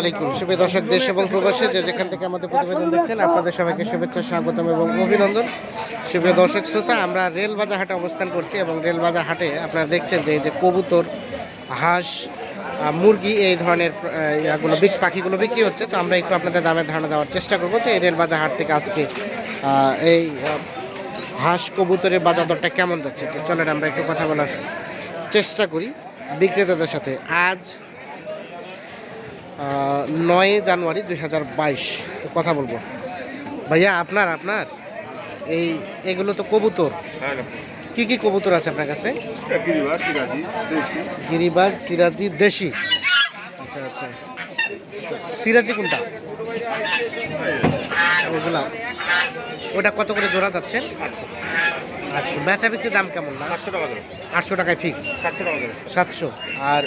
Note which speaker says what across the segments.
Speaker 1: আলাইকুম। দেশ এবং যে যেখান থেকে আমাদের প্রতিবেদন দেখছেন, আপনাদের সবাইকে শুভেচ্ছা, স্বাগতম এবং অভিনন্দন। শ্রোতা, আমরা রেলবাজার হাটে অবস্থান করছি এবং রেলবাজার হাটে আপনারা দেখছেন যে যে কবুতর, হাঁস মুরগি, এই ধরনের ইয়াগুলো পাখিগুলো বিক্রি হচ্ছে। তো আমরা একটু আপনাদের দামের ধারণা দেওয়ার চেষ্টা করব যে এই রেলবাজার হাট থেকে আজকে এই হাঁস কবুতরের বাজার দরটা কেমন যাচ্ছে। চলেন আমরা একটু কথা বলার চেষ্টা করি। বিক্রেতাদের সাথে আজ নয় জানুয়ারি দুই হাজার বাইশ। কথা বলব। ভাইয়া আপনার আপনার? এই এগুলো তো কবুতর। কি কি কবুতর আছে আপনার কাছে? গিরিবাজ সিরাজি দেশি। আচ্ছা আচ্ছা। সিরাজি কোনটা? ওগুলা। ওটা কত করে জোড়া যাচ্ছে? আটশো। বেচা বিক্রির দাম কেমন না?
Speaker 2: সাতশো টাকা
Speaker 1: আটশো টাকায় ফিক্স
Speaker 2: সাতশো টাকা
Speaker 1: সাতশো। আর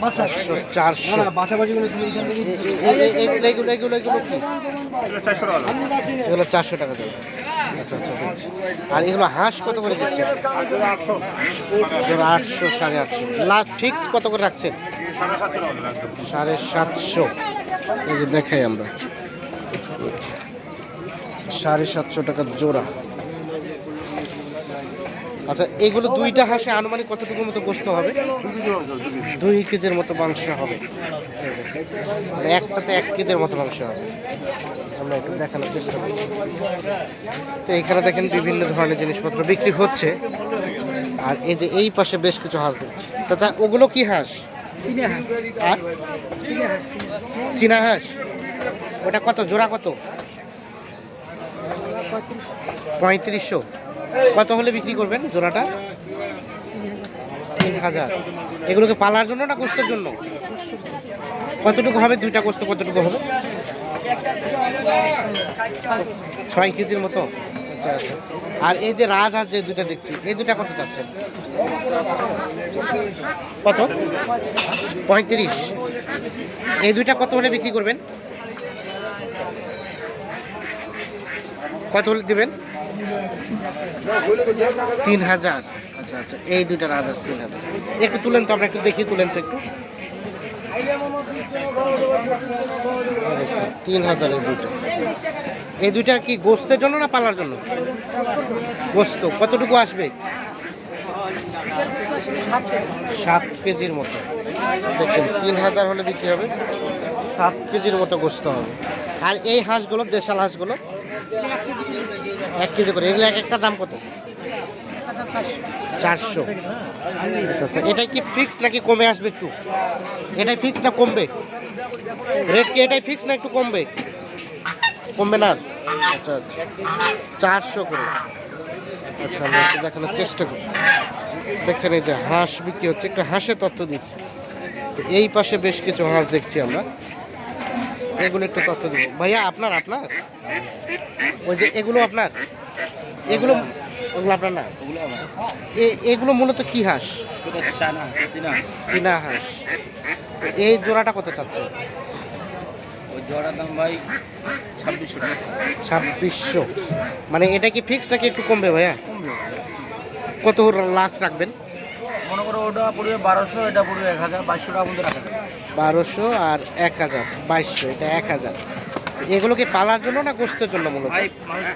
Speaker 2: পাঁচশো চারশো।
Speaker 1: এ- এগুলো
Speaker 2: চারশো টাকা দেবে
Speaker 1: আচ্ছা আচ্ছা আর এগুলো হাঁস কত করে দিচ্ছে?
Speaker 2: আটশো।
Speaker 1: আটশো সাড়ে আটশো। লাখ ফিক্স কত করে রাখছেন?
Speaker 2: সাড়ে সাতশো টাকা
Speaker 1: সাড়ে সাতশো। এই যে দেখাই আমরা। সাড়ে সাতশো টাকা জোড়া। আচ্ছা এগুলো দুইটা হাঁসে আনুমানিক কতটুকু মতো গোস্ত হবে? দুই কেজির মতো মাংস হবে। মানে একটাতে এক কেজির মতো মাংস হবে। আমরা একটু দেখানোর চেষ্টা করি তো এখানে দেখেন বিভিন্ন ধরনের জিনিসপত্র বিক্রি হচ্ছে। আর এই যে এই পাশে বেশ কিছু হাঁস দেখছি। চাচা ওগুলো কি হাঁস? আর?
Speaker 3: হাঁস।
Speaker 1: চীনা হাঁস? ওটা কত? জোড়া কত? পঁয়ত্রিশশো। কত হলে বিক্রি করবেন জোড়াটা? তিন হাজার। এগুলোকে পালার জন্য না কোস্তের জন্য? কতটুকু হবে? দুইটা গোস্ত কতটুকু হবে? ছয় কেজির মতো। আচ্ছা আচ্ছা। আর এই যে রাজহাঁস যে দুইটা দেখছি, এই দুটা কত চাচ্ছেন কত? পঁয়ত্রিশ। এই দুইটা কত হলে বিক্রি করবেন? কত হলে দিবেন? তিন হাজার। আচ্ছা আচ্ছা এই দুইটা রাজাস তিন হাজার। একটু তুলেন তো, আমরা একটু দেখি, তুলেন তো একটু। তিন হাজার এই দুইটা। এই দুইটা কি গোস্তের জন্য না পালার জন্য? গোস্ত, কতটুকু আসবে? সাত কেজির মতো। দেখুন, তিন হাজার হলে বিক্রি হবে। সাত কেজির মতো গোস্ত হবে। আর এই হাঁসগুলো, দেশাল হাঁসগুলো? এক কেজি করে, এগুলো এক একটা দাম কত? চারশো। আচ্ছা আচ্ছা এটাই কি ফিক্স নাকি কমে আসবে একটু? এটাই ফিক্স না কমবে? রেট কি এটাই ফিক্স না একটু কমবে? কমবে না? আচ্ছা আচ্ছা চারশো করে। আচ্ছা আমরা একটু দেখানোর চেষ্টা করছি। দেখছেন এই যে হাঁস বিক্রি হচ্ছে, একটা হাঁসের তথ্য দিচ্ছে। এই পাশে বেশ কিছু হাঁস দেখছি আমরা। এগুলো একটু তথ্য দিব। ভাইয়া আপনার আপনার? ওই যে এগুলো আপনার? এগুলো ওগুলো আপনার না? এগুলো মূলত কি হাঁস? চীনা হাঁস এই জোড়াটা কত চাচ্ছে?
Speaker 3: ওই জোড়ার দাম ভাই ছাব্বিশশো টাকা।
Speaker 1: ছাব্বিশশো। মানে এটা কি ফিক্স নাকি একটু কমবে ভাইয়া? কত লাস্ট রাখবেন?
Speaker 3: মনে করো ওটা পড়বে বারোশো এটা পড়বে এক হাজার বাইশশো টাকা মধ্যে রাখা।
Speaker 1: বারোশো আর এক হাজার বাইশশো এটা এক হাজার। এগুলো কি পালার জন্য না গোস্তের জন্য মূলত?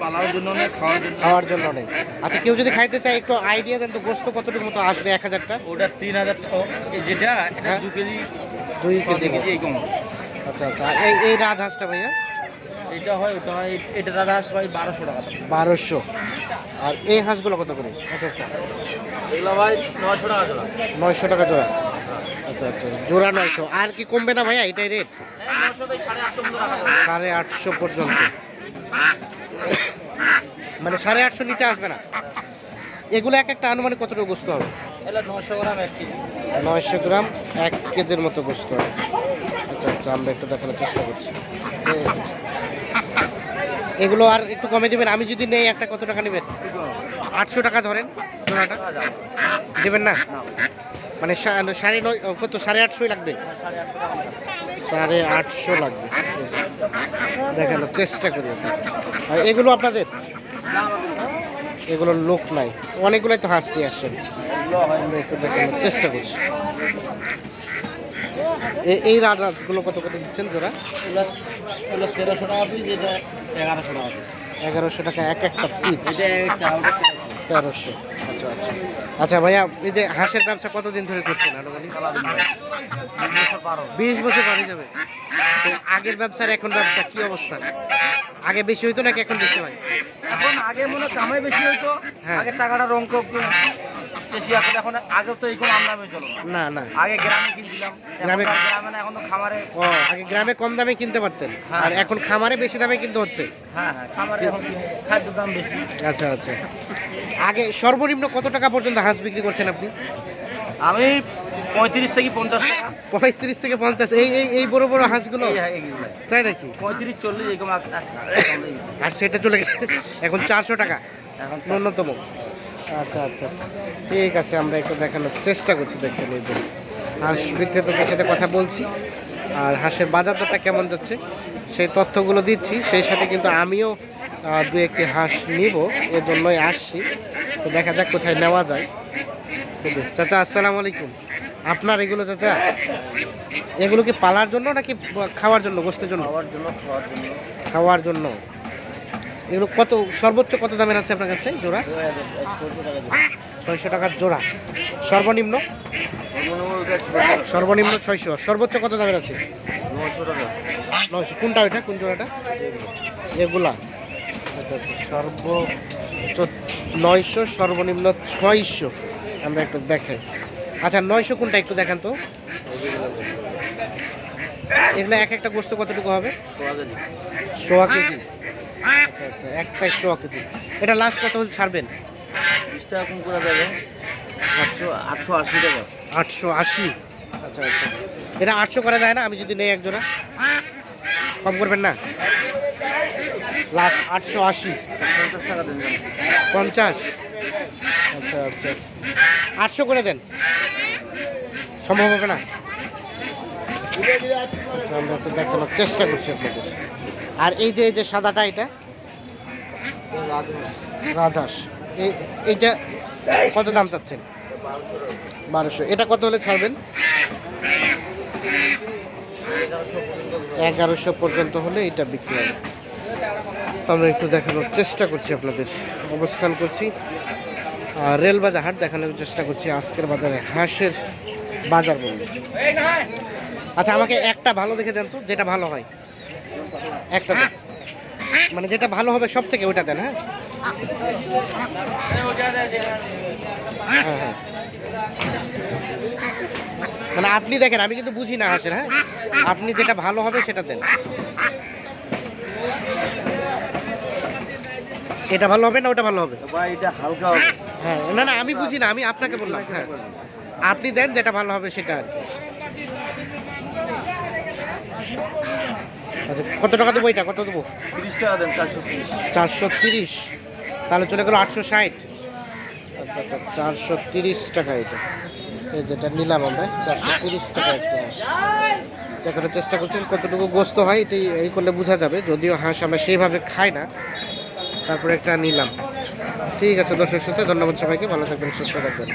Speaker 3: পালার জন্য খাওয়ার জন্য
Speaker 1: খাওয়ার জন্য নেই আচ্ছা কেউ যদি খাইতে চায় একটু আইডিয়া দেন তো গোস্ত কতটুকু মতো আসবে এক হাজারটা?
Speaker 3: ওটা তিন হাজার যেটা
Speaker 1: হ্যাঁ।
Speaker 3: দু কেজি
Speaker 1: দুই কেজি আচ্ছা আচ্ছা আর এই এই রাজহাঁসটা ভাইয়া?
Speaker 3: এটা হয় ওটা হয় এটা আসে ভাই বারোশো টাকা।
Speaker 1: বারোশো। আর এই হাঁসগুলো কত করে? এক একটা।
Speaker 3: এগুলো ভাই নয়শো টাকা জোড়া।
Speaker 1: নয়শো টাকা জোড়া। আচ্ছা আচ্ছা। জোড়া নয়শো। আর কি কমবে না ভাইয়া এটাই রেট
Speaker 3: সাড়ে আটশো
Speaker 1: পর্যন্ত। মানে সাড়ে আটশো নিচে আসবে না? এগুলো এক একটা আনুমানিক কতটুকু গোস্ত হবে?
Speaker 3: নশো গ্রাম এক কেজি।
Speaker 1: নয়শো গ্রাম এক কেজির মতো গোস্ত। হবে আচ্ছা আচ্ছা আমরা একটু দেখানোর চেষ্টা করছি। এগুলো আর একটু কমে দেবেন। আমি যদি নেই একটা কত টাকা নেবেন? আটশো টাকা ধরেন দেবেন না? মানে সাড়ে নয় কত সাড়ে আটশোই লাগবে?
Speaker 3: সাড়ে আটশো
Speaker 1: লাগবে। দেখানোর চেষ্টা করি। আর এগুলো আপনাদের? এগুলোর লোক নাই। অনেকগুলোই তো হাঁস নিয়ে আসছেন।
Speaker 3: এগুলো
Speaker 1: দেখানোর চেষ্টা করছি। এই রাজগুলো কত কত দিচ্ছেন জোড়া?
Speaker 3: এগুলো এগুলো তেরোশো টাকা এগারোশো টাকা
Speaker 1: এগারোশো টাকা এক একটা পিস।
Speaker 3: তেরোশো।
Speaker 1: আচ্ছা আচ্ছা। আচ্ছা ভাইয়া এই যে হাঁসের ব্যবসা কতদিন ধরে করছেন আনুমানিক?
Speaker 3: ভাই
Speaker 1: বিশ বছর পারে যাবে। তো আগের ব্যবসার এখন ব্যবসা কি অবস্থা? আগে বেশি হইতো নাকি এখন বেশি হয়?
Speaker 3: এখন আগে মনে কামাই বেশি হইতো।
Speaker 1: হ্যাঁ।
Speaker 3: আগে টাকাটা রং বেশি আসলে এখন আগে তো এইরকম আমদামি চলো না।
Speaker 1: না।
Speaker 3: আগে গ্রামে কিনছিলাম
Speaker 1: গ্রামে-
Speaker 3: গ্রামে না এখন তো খামারে।
Speaker 1: ও আগে গ্রামে কম দামে কিনতে পারতেন।
Speaker 3: হ্যাঁ।
Speaker 1: আর এখন খামারে বেশি দামে কিনতে হচ্ছে?
Speaker 3: হ্যাঁ হ্যাঁ খামারে এখন। খাদ্যের দাম বেশি।
Speaker 1: আচ্ছা আচ্ছা। আগে সর্বনিম্ন কত টাকা পর্যন্ত হাঁস বিক্রি করছেন আপনি?
Speaker 3: আমি পঁয়ত্রিশ থেকে পঞ্চাশ টাকা।
Speaker 1: পঁয়ত্রিশ থেকে পঞ্চাশ এই এই এই বড় বড় হাঁসগুলো? তাই নাকি?
Speaker 3: পঁয়ত্রিশ চল্লিশ এরকম
Speaker 1: আর সেটা চলে গেছে। এখন চারশো টাকা ন্যূনতম। আচ্ছা আচ্ছা। ঠিক আছে আমরা একটু দেখানোর চেষ্টা করছি দেখছেন এই হাঁস বিক্রেতাদের সাথে কথা বলছি। আর হাঁসের বাজার দরটা কেমন যাচ্ছে? সেই তথ্যগুলো দিচ্ছি সেই সাথে কিন্তু আমিও দু একটি হাঁস নিব এজন্যই আসছি। তো দেখা যাক কোথায় নেওয়া যায়? চাচা আসসালামু আলাইকুম। আপনার এগুলো চাচা এগুলো কি পালার জন্য নাকি খাওয়ার জন্য গোস্তের জন্য?
Speaker 3: খাওয়ার জন্য খাওয়ার জন্য।
Speaker 1: এগুলো কত সর্বোচ্চ কত দামের আছে আপনার কাছে জোড়া। ছয়শো টাকার জোড়া। সর্বনিম্ন?
Speaker 3: সর্বনিম্ন
Speaker 1: ছয়শো। সর্বোচ্চ কত দামের আছে? কোনটা ওইটা? কোন জোড়াটা? এগুলা সর্ব নয়শো, সর্বনিম্ন ছয়শো। আমরা একটু দেখাই। আচ্ছা নয়শো কোনটা একটু দেখান তো। এগুলো এক একটা গোস্ত কতটুকু হবে?
Speaker 3: সোয়া কেজি।
Speaker 1: আচ্ছা আচ্ছা একটাই সোয়া কেজি। এটা লাস্ট কত ছাড়বেন?
Speaker 3: টাকা কম করা যাবে আটশো আটশো আশি টাকা
Speaker 1: আটশো আশি। আচ্ছা আচ্ছা। এটা আটশো করা যায় না? আমি যদি নেই একজোড়া। কম করবেন না? লাস্ট আটশো আশি।
Speaker 3: পঞ্চাশ টাকা দেন
Speaker 1: পঞ্চাশ। আচ্ছা আচ্ছা। আটশো করে দেন। সম্ভব হবে না? আচ্ছা, আমরা একটু দেখানোর চেষ্টা করছি আপনাদের। আর এই যে এই যে সাদাটা এটা? রাজহাঁস। এই এইটা কত দাম চাচ্ছেন? বারোশো। এটা কত হলে ছাড়বেন? এগারোশো পর্যন্ত হলে এটা বিক্রি হবে। আমরা একটু দেখানোর চেষ্টা করছি আপনাদের অবস্থান করছি। আর রেল বাজার হাট দেখানোর চেষ্টা করছি আজকের বাজারে হাঁসের বাজার বলবে আচ্ছা আমাকে একটা ভালো দেখে দেন তো, যেটা ভালো হয়। একটা। মানে যেটা ভালো হবে সব থেকে ওইটা দেন হ্যাঁ? মানে আপনি দেখেন আমি কিন্তু বুঝি না হাঁসের হ্যাঁ? আপনি যেটা ভালো হবে সেটা দেন। এটা ভালো হবে না ওটা ভালো হবে?
Speaker 3: ভাই এটা হালকা হবে।
Speaker 1: হ্যাঁ না না আমি বুঝি না আমি আপনাকে বললাম হ্যাঁ। আপনি দেন যেটা ভালো হবে সেটা আর আচ্ছা কত টাকা দেবো এটা? কত দেবো?
Speaker 3: তিরিশ টাকা দেন চারশো তিরিশ।
Speaker 1: চারশো তিরিশ। তাহলে চলে গেলো আটশো ষাট। আচ্ছা আচ্ছা চারশো তিরিশ টাকা এটা। এই যেটা নিলাম আমরা, চারশো তিরিশ টাকা একটা হাঁস। দেখানোর চেষ্টা করছেন কতটুকু গোস্ত হয়, এটাই এই করলে বোঝা যাবে। যদিও হাঁস আমরা সেইভাবে খাই না, তারপরে একটা নিলাম। ঠিক আছে, দর্শক সাথে ধন্যবাদ সবাইকে। ভালো থাকবেন, সুস্থ থাকবেন।